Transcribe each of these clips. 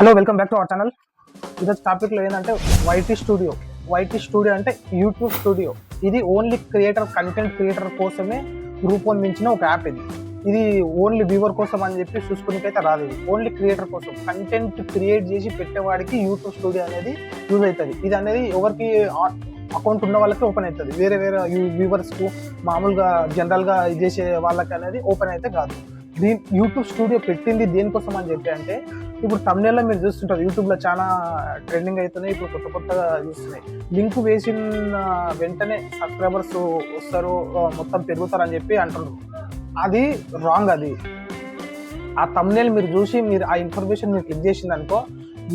Hello welcome back to our channel ఈరోజు టాపిక్లో ఏంటంటే వైటీ స్టూడియో వైటీ స్టూడియో అంటే యూట్యూబ్ స్టూడియో ఇది ఓన్లీ క్రియేటర్ కంటెంట్ క్రియేటర్ కోసమే రూపొందించిన ఒక యాప్ ఇది. ఇది ఓన్లీ వ్యూవర్ కోసం అని చెప్పి చూసుకునేకైతే రాదు ఇది. ఓన్లీ క్రియేటర్ కోసం కంటెంట్ క్రియేట్ చేసి పెట్టేవాడికి యూట్యూబ్ స్టూడియో అనేది యూజ్ అవుతుంది. ఇది అనేది ఎవరికి అకౌంట్ ఉన్న వాళ్ళకి ఓపెన్ అవుతుంది. వేరే వేరే వ్యూవర్స్కు మామూలుగా జనరల్గా ఇది చేసే వాళ్ళకి అనేది ఓపెన్ అయితే కాదు. దీని యూట్యూబ్ స్టూడియో పెట్టింది దేనికోసం అని చెప్పి అంటే ఇప్పుడు తమిళలో మీరు చూస్తుంటారు యూట్యూబ్లో చాలా ట్రెండింగ్ అవుతున్నాయి ఇప్పుడు కొత్త కొత్తగా చూస్తున్నాయి. లింక్ వేసిన వెంటనే సబ్స్క్రైబర్స్ వస్తారు మొత్తం పెరుగుతారు అని చెప్పి అంటున్నారు. అది రాంగ్ అది. ఆ తమ్నేల్ మీరు చూసి మీరు ఆ ఇన్ఫర్మేషన్ మీరు క్లిక్ చేసింది అనుకో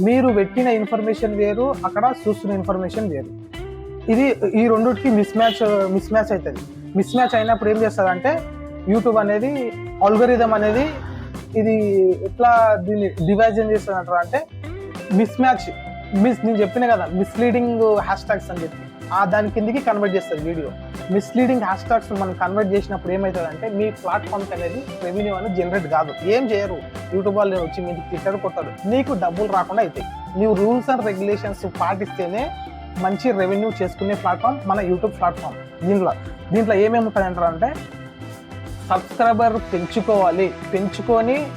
మీరు పెట్టిన ఇన్ఫర్మేషన్ వేరు అక్కడ చూస్తున్న ఇన్ఫర్మేషన్ వేరు. ఇది ఈ రెండుకి మిస్ మ్యాచ్ మిస్ మ్యాచ్ అవుతుంది. మిస్ మ్యాచ్ అయినప్పుడు ఏం చేస్తుంది అంటే యూట్యూబ్ అనేది ఆల్గరిథం అనేది ఇది ఎట్లా దీన్ని డివైజన్ చేస్తుంది అంటారు అంటే మిస్ మ్యాచ్ మిస్ నేను చెప్పిన కదా మిస్లీడింగ్ హ్యాష్ ట్యాగ్స్ అని చెప్పి. ఆ దాని కిందికి కన్వర్ట్ చేస్తుంది వీడియో. మిస్లీడింగ్ హ్యాష్ ట్యాగ్స్ మనం కన్వర్ట్ చేసినప్పుడు ఏమవుతుంది అంటే మీ ప్లాట్ఫామ్కి అనేది రెవెన్యూ అనేది జనరేట్ కాదు. ఏం చేయరు. యూట్యూబ్ వాళ్ళు వచ్చి మీకు ట్విట్టర్ కొట్టారు నీకు డబ్బులు రాకుండా అవుతాయి నీవు రూల్స్ అండ్ రెగ్యులేషన్స్ పాటిస్తేనే మంచి రెవెన్యూ చేసుకునే ప్లాట్ఫామ్ మన యూట్యూబ్ ప్లాట్ఫామ్ దీంట్లో దీంట్లో ఏమేమి ఉంటుంది అంటారు అంటే సబ్స్క్రైబర్ పెంచుకోవాలి. పెంచుకొని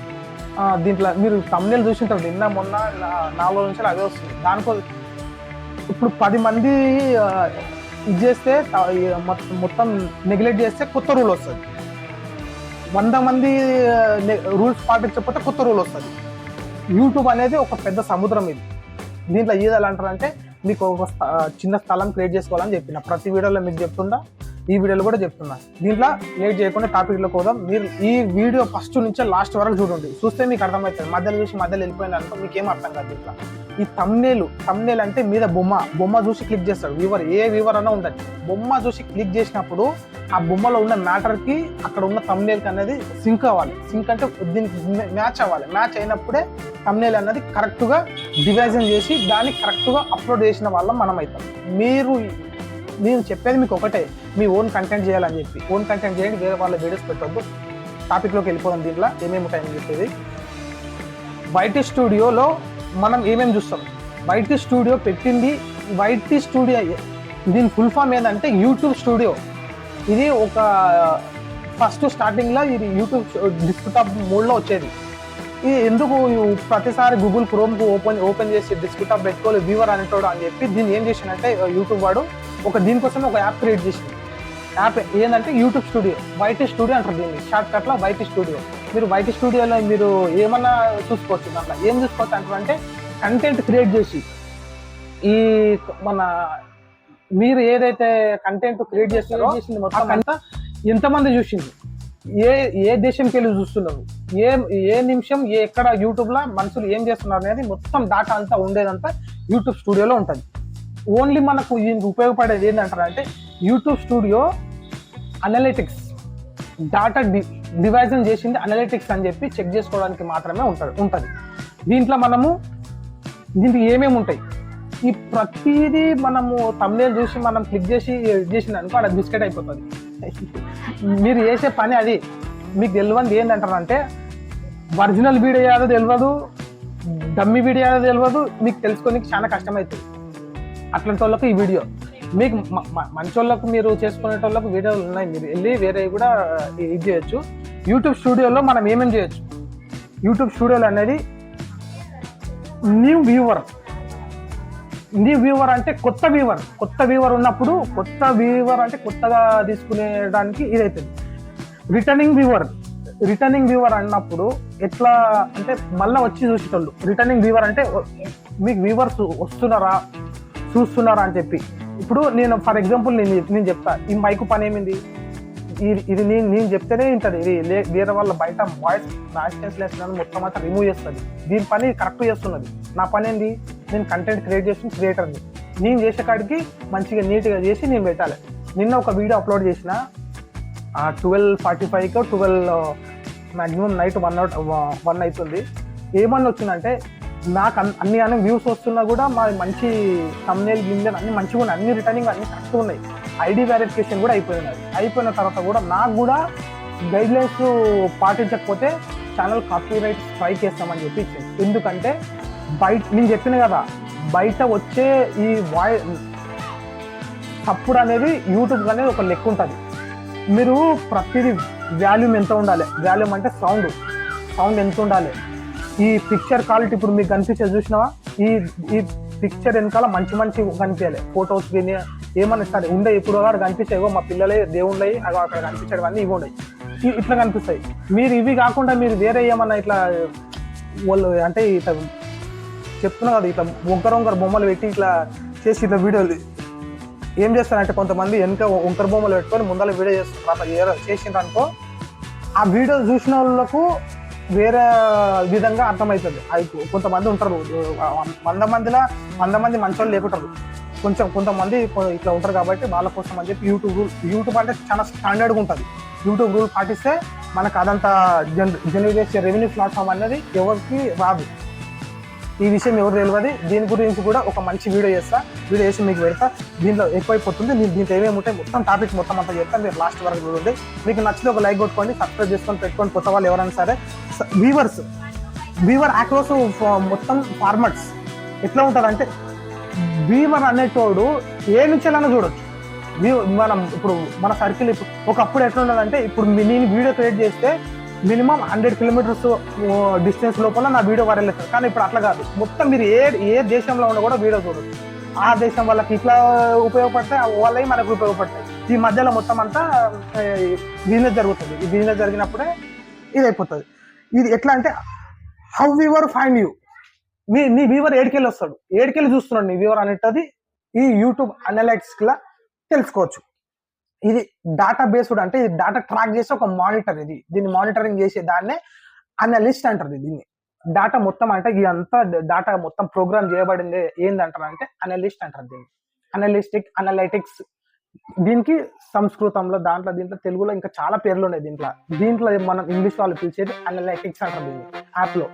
దీంట్లో మీరు తమిళ చూసింటారు. నిన్న మొన్న నాలుగు నుంచి అవే వస్తుంది. దానికో ఇప్పుడు పది మంది ఇది చేస్తే మొత్తం- మొత్తం నెగ్లెక్ట్ చేస్తే కొత్త రూల్ వస్తుంది. వంద మంది రూల్స్ పాటించకపోతే కొత్త రూల్ వస్తుంది. యూట్యూబ్ అనేది ఒక పెద్ద సముద్రం ఇది. దీంట్లో ఏది ఎలా అంటారంటే మీకు ఒక చిన్న స్థలం క్రియేట్ చేసుకోవాలని చెప్పిన. ప్రతి వీడియోలో మీకు చెప్తుందా? ఈ వీడియోలో కూడా చెప్తున్నా. దీంట్లో లేట్ చేయకుండా టాపిక్లో పోదాం మీరు ఈ వీడియో ఫస్ట్ నుంచి లాస్ట్ వరకు చూడండి. చూస్తే మీకు అర్థమవుతుంది. మధ్యలో చూసి మధ్యలో వెళ్ళిపోయిన అనుకో మీకు ఏం అర్థం కాదు దీంట్లో. ఈ తమ్నేలు తమ్నేల్ అంటే మీద బొమ్మ. బొమ్మ చూసి క్లిక్ చేస్తాడు వ్యూవర్ ఏ వ్యూవర్ అన్నా ఉండదు బొమ్మ చూసి క్లిక్ చేసినప్పుడు ఆ బొమ్మలో ఉన్న మ్యాటర్కి అక్కడ ఉన్న తమ్నేల్కి అనేది సింక్ అవ్వాలి. సింక్ అంటే దీనికి మ్యాచ్ అవ్వాలి. మ్యాచ్ అయినప్పుడే తమ్నేల్ అనేది కరెక్ట్గా డివైజన్ చేసి దాన్ని కరెక్ట్గా అప్లోడ్ చేసిన వాళ్ళం మనం అవుతాం మీరు నేను చెప్పేది మీకు ఒకటే మీ ఓన్ కంటెంట్ చేయాలని చెప్పి. ఓన్ కంటెంట్ చేయండి వేరే వాళ్ళ వీడియోస్ పెట్టొద్దు. టాపిక్లోకి వెళ్ళిపోదాం దీంట్లో ఏమేమి ఉంటాయని చెప్పేది? వైటీ స్టూడియోలో మనం ఏమేమి చూస్తాం? వైటీ స్టూడియో పెట్టింది వైటీ స్టూడియో దీని ఫుల్ ఫామ్ ఏంటంటే యూట్యూబ్ స్టూడియో ఇది ఒక ఫస్ట్ స్టార్టింగ్లో ఇది యూట్యూబ్ డిస్క్టాప్ మోడ్లో వచ్చేది. ఇది ఎందుకు ప్రతిసారి గూగుల్ క్రోమ్కు ఓపెన్ ఓపెన్ చేసి డిస్క్టాప్ పెట్టుకోవాలి వ్యూవర్ అనేటోడు అని చెప్పి దీన్ని ఏం చేసిందంటే యూట్యూబ్ వాడు ఒక దీనికోసం ఒక యాప్ క్రియేట్ చేసింది. యాప్ ఏంటంటే యూట్యూబ్ స్టూడియో. వైటీ స్టూడియో అంటారు దీన్ని. షార్ట్ కట్లో వైటీ స్టూడియో. మీరు వైటీ స్టూడియోలో మీరు ఏమన్నా చూసుకోవచ్చు దాంట్లో. ఏం చూసుకోవచ్చు అంటారు అంటే కంటెంట్ క్రియేట్ చేసి ఈ మన మీరు ఏదైతే కంటెంట్ క్రియేట్ చేస్తారో మొత్తం అంతా ఎంతమంది చూసింది ఏ ఏ దేశంకి వెళ్ళి చూస్తున్నారు? ఏ ఏ నిమిషం ఏ ఎక్కడ యూట్యూబ్లో మనుషులు ఏం చేస్తున్నారు అనేది మొత్తం డాటా అంతా ఉండేదంతా యూట్యూబ్ స్టూడియోలో ఉంటుంది. ఓన్లీ మనకు దీనికి ఉపయోగపడేది ఏంటంటారు అంటే యూట్యూబ్ స్టూడియో అనలిటిక్స్ డాటా డి డివైజన్ చేసింది అనలిటిక్స్ అని చెప్పి చెక్ చేసుకోవడానికి మాత్రమే ఉంటుంది ఉంటుంది. దీంట్లో మనము దీనికి ఏమేమి ఉంటాయి? ఈ ప్రతిదీ మనము తమిళ చూసి మనం క్లిక్ చేసి చేసింది అనుకో అక్కడ బిస్కెట్ అయిపోతుంది. మీరు చేసే పని అది. మీకు తెలియంది ఏంటంటారంటే ఒరిజినల్ వీడియో ఏదో తెలియదు డమ్మి వీడియో ఏదో తెలియదు మీకు తెలుసుకోనికి చాలా కష్టమవుతుంది. అట్లాంటి వాళ్ళకి ఈ వీడియో. మీకు మంచి వాళ్ళకు మీరు చేసుకునేటోళ్ళకు వీడియోలు ఉన్నాయి. మీరు వెళ్ళి వేరే కూడా ఇది చేయొచ్చు. యూట్యూబ్ స్టూడియోలో మనం ఏమేమి చేయొచ్చు? యూట్యూబ్ స్టూడియోలో అనేది న్యూ వ్యూవర్ న్యూ వ్యూవర్ అంటే కొత్త వ్యూవర్ కొత్త వ్యూవర్ ఉన్నప్పుడు కొత్త వ్యూవర్ అంటే కొత్తగా తీసుకునేదానికి ఇది అవుతుంది రిటర్నింగ్ వ్యూవర్ రిటర్నింగ్ వ్యూవర్ అన్నప్పుడు ఎట్లా అంటే మళ్ళీ వచ్చి చూసేటోళ్ళు. రిటర్నింగ్ వ్యూవర్ అంటే మీకు వ్యూవర్స్ వస్తున్నారా? చూస్తున్నారు అని చెప్పి. ఇప్పుడు నేను ఫర్ ఎగ్జాంపుల్ నేను నేను చెప్తా ఈ మైకు పని ఏమింది ఇది ఇది నేను నేను చెప్తేనే ఉంటుంది ఇది వేరే వాళ్ళ బయట వాయిస్ నాయిస్ క్యాన్సిలేషన్ మొత్తం అంతా రిమూవ్ చేస్తుంది. దీని పని కరెక్ట్ చేస్తున్నది. నా పని ఏంది నేను కంటెంట్ క్రియేట్ చేసిన క్రియేటర్ని నేను చేసే కాడికి మంచిగా నీట్గా చేసి నేను పెట్టాలి. నిన్న ఒక వీడియో అప్లోడ్ చేసిన ట్వెల్వ్ ఫార్టీ ఫైవ్కి twelve maximum night one out one అవుతుంది. ఏమన్నా వచ్చిందంటే నాకు అన్ని అన్ని వ్యూస్ వస్తున్నా కూడా మాది మంచి తమ్నేల్ గింజన్ అన్ని మంచిగా ఉన్నాయి. అన్ని రిటర్నింగ్ అన్ని కరెక్ట్ ఉన్నాయి. ఐడి వెరిఫికేషన్ కూడా అయిపోయినది అయిపోయిన తర్వాత కూడా నాకు కూడా గైడ్ లైన్స్ పాటించకపోతే ఛానల్ కాపీ రైట్ స్ట్రైక్ చేస్తామని చెప్పి ఇచ్చింది ఎందుకంటే బయట నేను చెప్పిన కదా బయట వచ్చే ఈ వాయి తప్పుడు అనేది యూట్యూబ్ అనేది ఒక లెక్క ఉంటుంది. మీరు ప్రతిదీ వాల్యూమ్ ఎంత ఉండాలి? వాల్యూమ్ అంటే సౌండ్ సౌండ్ ఎంత ఉండాలి? ఈ పిక్చర్ క్వాలిటీ ఇప్పుడు మీకు కనిపించే చూసినావా? ఈ ఈ పిక్చర్ వెనకాల మంచి మంచి కనిపించాలి. ఫొటోస్ విని ఏమన్నా సరే ఉండే ఇప్పుడు అక్కడ కనిపించాయి. మా పిల్లలే దేవుళ్ళయి అవి అక్కడ కనిపించేవన్నీ ఇవి ఉన్నాయి ఇట్లా కనిపిస్తాయి. మీరు ఇవి కాకుండా మీరు వేరే ఏమన్నా ఇట్లా వాళ్ళు అంటే ఇట్లా చెప్తున్నా కదా ఇట్లా ఒంకర ఒంకర బొమ్మలు పెట్టి ఇట్లా చేసి ఇట్లా వీడియోలు. ఏం చేస్తారంటే కొంతమంది వెనక ఒంకర బొమ్మలు పెట్టుకొని ముందర వీడియో చేస్తారు. అట్లా ఏ- చేసిండ్రు అనుకో ఆ వీడియో చూసిన వాళ్ళకు వేరే విధంగా అర్థమవుతుంది. అది కొంతమంది ఉంటారు. వంద మందిలో వంద మంది మంచోళ్ళు లేకుంటారు. కొంచెం కొంతమంది ఇట్లా ఉంటారు కాబట్టి వాళ్ళ కోసం అని చెప్పి యూట్యూబ్ రూల్ యూట్యూబ్ అంటే చాలా స్టాండర్డ్గా ఉంటుంది. యూట్యూబ్ రూల్ పాటిస్తే మనకు అదంతా జన్ జనరేట్ చేసే రెవెన్యూ ప్లాట్ఫామ్ అనేది ఎవరికి రాదు. ఈ విషయం ఎవరు తెలియదు దీని గురించి కూడా ఒక మంచి వీడియో చేస్తా. వీడియో చేసి మీకు పెడతా. దీంట్లో ఎక్కువైపోతుంది. నేను దీంట్లో ఏమేమి ఉంటాయి? మొత్తం టాపిక్ మొత్తం అంతా చెప్తాను మీరు లాస్ట్ వరకు చూడండి. మీకు నచ్చితే ఒక లైక్ కొట్టుకోండి. సబ్స్క్రైబ్ చేసుకొని పెట్టుకొని కొత్త వాళ్ళు ఎవరైనా సరే వీవర్స్ వీవర్ యాక్రోస్ మొత్తం ఫార్మట్స్ ఎట్లా ఉంటారంటే వీవర్ అనేటోడు ఏ నుంచెలైనా చూడొచ్చు. వ్యూ- మనం ఇప్పుడు మన సర్కిల్ ఇప్పుడు ఒకప్పుడు ఎట్లా ఉండదంటే ఇప్పుడు నేను వీడియో క్రియేట్ చేస్తే మినిమం హండ్రెడ్ కిలోమీటర్స్ డిస్టెన్స్ లోపల నా వీడియో వైరల్ అవుతుంది కానీ ఇప్పుడు అట్లా కాదు. మొత్తం మీరు ఏ ఏ దేశంలో ఉన్నా కూడా వీడియో చూడదు ఆ దేశం వాళ్ళకి ఇట్లా ఉపయోగపడతాయి వాళ్ళవి మనకు ఉపయోగపడతాయి. ఈ మధ్యలో మొత్తం అంతా బిజినెస్ జరుగుతుంది. ఈ బిజినెస్ జరిగినప్పుడే ఇది అయిపోతుంది. ఇది ఎట్లా అంటే హౌ వీవర్ ఫైండ్ యూ మీ నీ వీవర్ ఏడికెళ్ళి వస్తాడు. ఏడికెళ్ళి చూస్తున్నాడు నీ వీవర్ అనేటది ఈ యూట్యూబ్ అనలైటిక్స్ లా తెలుసుకోవచ్చు. ఇది డాటా బేస్డ్ అంటే ఇది డాటా ట్రాక్ చేసే ఒక మానిటర్ ఇది. దీన్ని మానిటరింగ్ చేసే దాన్నే అనలిస్ట్ అంటారు దీన్ని. డాటా మొత్తం అంటే ఇదంతా డాటా మొత్తం ప్రోగ్రామ్ చేయబడింది ఏందంటారు అంటే అనలిస్ట్ అంటారు దీన్ని. అనలిస్టిక్ అనలైటిక్స్ దీనికి సంస్కృతంలో దాంట్లో దీంట్లో తెలుగులో ఇంకా చాలా పేర్లు ఉన్నాయి దీంట్లో. దీంట్లో మనం ఇంగ్లీష్ వాళ్ళు పిలిచేది అనలైటిక్స్ అంటారు దీన్ని యాప్లో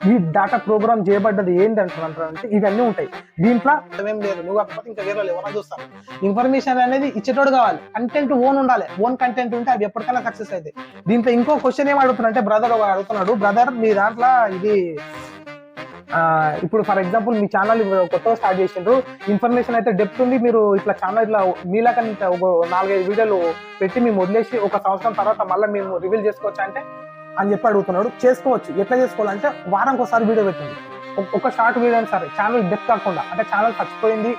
ఈ డాటా ప్రోగ్రామ్ చేయబడ్డది ఏంటి అంటారు అంటారు అంటే ఇవన్నీ ఉంటాయి. దీంట్లో ఏం లేదు. నువ్వు కాకపోతే ఇంకా వేరే వాళ్ళు ఎవరైనా చూస్తాను ఇన్ఫర్మేషన్ అనేది ఇచ్చేటోడు కావాలి. కంటెంట్ ఓన్ ఉండాలి. ఓన్ కంటెంట్ ఉంటే అది ఎప్పటికైనా సక్సెస్ అవుతాయి దీంట్లో ఇంకో క్వశ్చన్ ఏం అడుగుతున్నా అంటే బ్రదర్ అడుగుతున్నాడు. బ్రదర్ మీ దాంట్లో ఇది ఇప్పుడు ఫర్ ఎగ్జాంపుల్ మీ ఛానల్ కొత్తగా స్టార్ట్ చేసిండ్రు. ఇన్ఫర్మేషన్ అయితే డెప్త్ ఉంది. మీరు ఇట్లా ఛానల్ ఇట్లా మీలాగా ఒక నాలుగైదు వీడియోలు పెట్టి మేము వదిలేసి ఒక సంవత్సరం తర్వాత మళ్ళీ మేము రివీల్ చేసుకోవచ్చు అంటే అని చెప్పి అడుగుతున్నాడు. చేసుకోవచ్చు. ఎట్లా చేసుకోవాలంటే వారానికి ఒకసారి వీడియో పెట్టండి. ఒక- షార్ట్ వీడియో అయినా సరే ఛానల్ డెప్త్ కాకుండా అంటే ఛానల్ చచ్చిపోయింది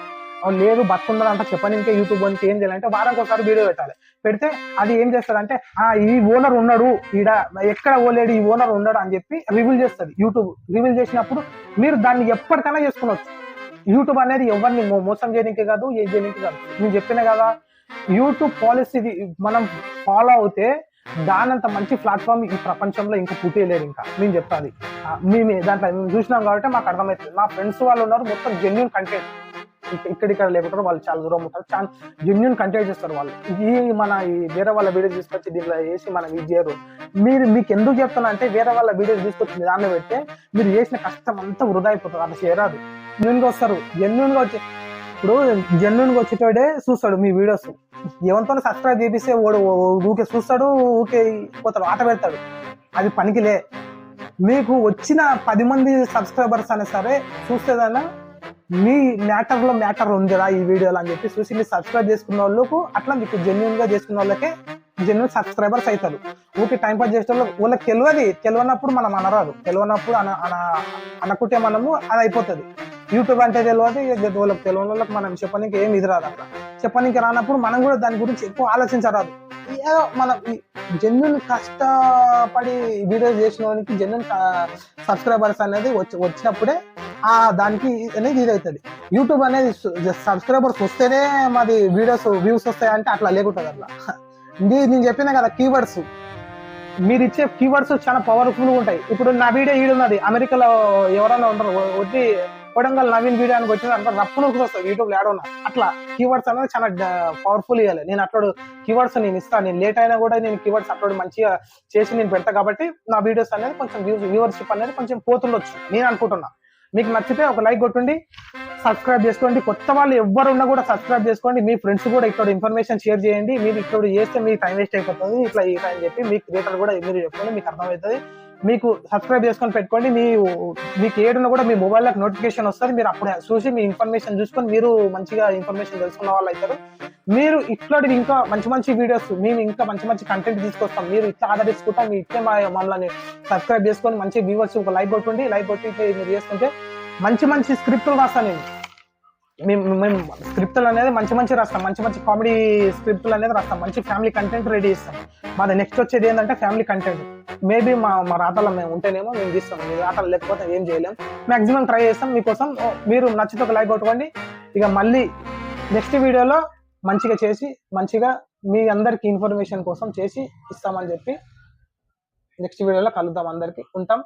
లేదు బతుకుందని అంటే చెప్పని ఇంకా యూట్యూబ్ అని ఏం చేయాలంటే వారానికి ఒకసారి వీడియో పెట్టాలి. పెడితే అది ఏం చేస్తారంటే ఆ ఈ ఓనర్ ఉన్నాడు ఈడ ఎక్కడ ఓలేడు ఈ ఓనర్ ఉన్నాడు అని చెప్పి రివీల్ చేస్తుంది యూట్యూబ్. రివీల్ చేసినప్పుడు మీరు దాన్ని ఎప్పటికైనా చేసుకోవచ్చు యూట్యూబ్ అనేది ఎవరిని మోసం చేయడానికి కాదు ఏ చేయడానికి కాదు. నేను చెప్పిన కదా యూట్యూబ్ పాలసీ మనం ఫాలో అవుతే దానంత మంచి ప్లాట్ఫామ్ ఈ ప్రపంచంలో ఇంకా పుట్టేయలేరు ఇంకా. మేము చెప్తాది. మేము దాంట్లో మేము చూసినాం కాబట్టి మాకు అర్థమవుతుంది. మా ఫ్రెండ్స్ వాళ్ళు ఉన్నారు మొత్తం జెన్యున్ కంటెంట్ ఇక్కడిక్కడ లేకుంటారు వాళ్ళు చాలా దూరం ఉంటారు. చాలా జెన్యున్ కంటెంట్ చేస్తారు వాళ్ళు. ఈ మన ఈ వేరే వాళ్ళ వీడియో తీసుకొచ్చి దీంట్లో వేసి మనం ఇది చేయరు. మీరు మీకు ఎందుకు చెప్తున్నా అంటే వేరే వాళ్ళ వీడియోస్ తీసుకొచ్చి మీ పెడితే మీరు చేసిన కష్టం అంతా వృధా అయిపోతుంది. అది చేరారు జెన్యున్గా వస్తారు. జెన్యున్గా వచ్చి ఇప్పుడు జెన్యున్ వచ్చేటోడే చూస్తాడు మీ వీడియోస్ ఎవరితో సబ్స్క్రైబ్ చేపిస్తే వాడు ఊకే చూస్తాడు ఊకే పోతాడు ఆట పెడతాడు. అది పనికిలే. మీకు వచ్చిన పది మంది సబ్స్క్రైబర్స్ అయినా సరే చూస్తేదైనా మీ మ్యాటర్లో మ్యాటర్ ఉందిరా ఈ వీడియోలో అని చెప్పి చూసి మీరు సబ్స్క్రైబ్ చేసుకున్న వాళ్ళకు అట్లా మీకు జెన్యున్గా చేసుకున్న వాళ్ళకే జెన్యున్ సబ్స్క్రైబర్స్ అవుతారు ఊరికి టైం పాస్ చేసే వాళ్ళకి వాళ్ళకి తెలియదు. తెలియనప్పుడు మనం అనరాదు. తెలియనప్పుడు అన అన మనము అది అయిపోతుంది. యూట్యూబ్ అంటే తెలియదు ఇక వాళ్ళకి తెలియని వాళ్ళకి మనం చెప్పడానికి ఏమి ఇది రాదు అట్లా చెప్పడానికి రానప్పుడు మనం కూడా దాని గురించి ఎక్కువ ఆలోచించరాదు. ఏదో మన జన్యున్ కష్టపడి వీడియోస్ చేసిన వానికి జన్యున్ సబ్స్క్రైబర్స్ అనేది వచ్చి వచ్చినప్పుడే ఆ దానికి అనేది ఇది అవుతుంది యూట్యూబ్ అనేది సబ్స్క్రైబర్స్ వస్తేనే మాది వీడియోస్ వ్యూస్ వస్తాయంటే అట్లా లేకుంటుంది అట్లా. ఇది నేను చెప్పిన కదా కీవర్డ్స్ మీరు ఇచ్చే కీవర్డ్స్ చాలా పవర్ఫుల్గా ఉంటాయి. ఇప్పుడు నా వీడియో ఈడున్నది అమెరికాలో ఎవరైనా ఉంటారు వచ్చి కొడంగల్ నవీన్ వీడియో అని వచ్చింది అనుకో రప్పు నొక్కి వస్తుంది యూట్యూబ్లో ఉన్నా. అట్లా కీవర్డ్స్ అనేది చాలా పవర్ఫుల్ ఇవ్వాలి నేను అట్లాడు కీవర్డ్స్ నేను ఇస్తాను. నేను లేట్ అయినా కూడా నేను కీవర్డ్స్ అప్లోడ్ మంచిగా చేసి నేను పెడతా కాబట్టి నా వీడియోస్ అనేది కొంచెం వ్యూవర్షిప్ అనేది కొంచెం పోతుండొచ్చు. నేను అనుకుంటున్నా. మీకు నచ్చితే ఒక లైక్ కొట్టండి. సబ్స్క్రైబ్ చేసుకోండి. కొత్త వాళ్ళు ఎవ్వరు ఉన్నా కూడా సబ్స్క్రైబ్ చేసుకోండి. మీ ఫ్రెండ్స్ కూడా ఇక్కడ ఇన్ఫర్మేషన్ షేర్ చేయండి. మీరు ఇక్కడ చేస్తే మీకు టైం వేస్ట్ అయిపోతుంది. ఇట్లా ఈ టైం చెప్పి మీ క్రియేటర్ కూడా మీరు చెప్పండి మీకు అర్థమవుతుంది. మీకు సబ్స్క్రైబ్ చేసుకొని పెట్టుకోండి. మీ మీకు ఏడున్నా కూడా మీ మొబైల్లోకి నోటిఫికేషన్ వస్తుంది. మీరు అప్పుడు చూసి మీ ఇన్ఫర్మేషన్ చూసుకొని మీరు మంచిగా ఇన్ఫర్మేషన్ తెలుసుకున్న వాళ్ళు అవుతారు. మీరు ఇట్లాంటివి ఇంకా మంచి మంచి వీడియోస్ మేము ఇంకా మంచి మంచి కంటెంట్ తీసుకొస్తాం. మీరు ఇట్లా ఆదరించుకుంటాం మీ ఇట్లే మా మమ్మల్ని సబ్స్క్రైబ్ చేసుకొని మంచి వ్యూవర్స్ ఒక లైక్ కొట్టండి. లైక్ కొట్టి మీరు చేసుకుంటే మంచి మంచి స్క్రిప్ట్లు రాస్తాను నేను. మేము మేము స్క్రిప్టులు అనేది మంచి మంచి రాస్తాం. మంచి మంచి కామెడీ స్క్రిప్ట్లు అనేది రాస్తాం. మంచి ఫ్యామిలీ కంటెంట్ రెడీ చేస్తాం. మాది నెక్స్ట్ వచ్చేది ఏంటంటే ఫ్యామిలీ కంటెంట్ మేబీ మా మా రాతలో మేము ఉంటేనేమో మేము తీస్తాం. మీ రాతలు లేకపోతే ఏం చేయలేం. మాక్సిమం ట్రై చేస్తాం. మీకోసం మీరు నచ్చితే ఒక లైక్ కొట్టుకోండి. ఇక మళ్ళీ నెక్స్ట్ వీడియోలో మంచిగా చేసి మంచిగా మీ అందరికి ఇన్ఫర్మేషన్ కోసం చేసి ఇస్తామని చెప్పి నెక్స్ట్ వీడియోలో కలుద్దాం అందరికి. ఉంటాం.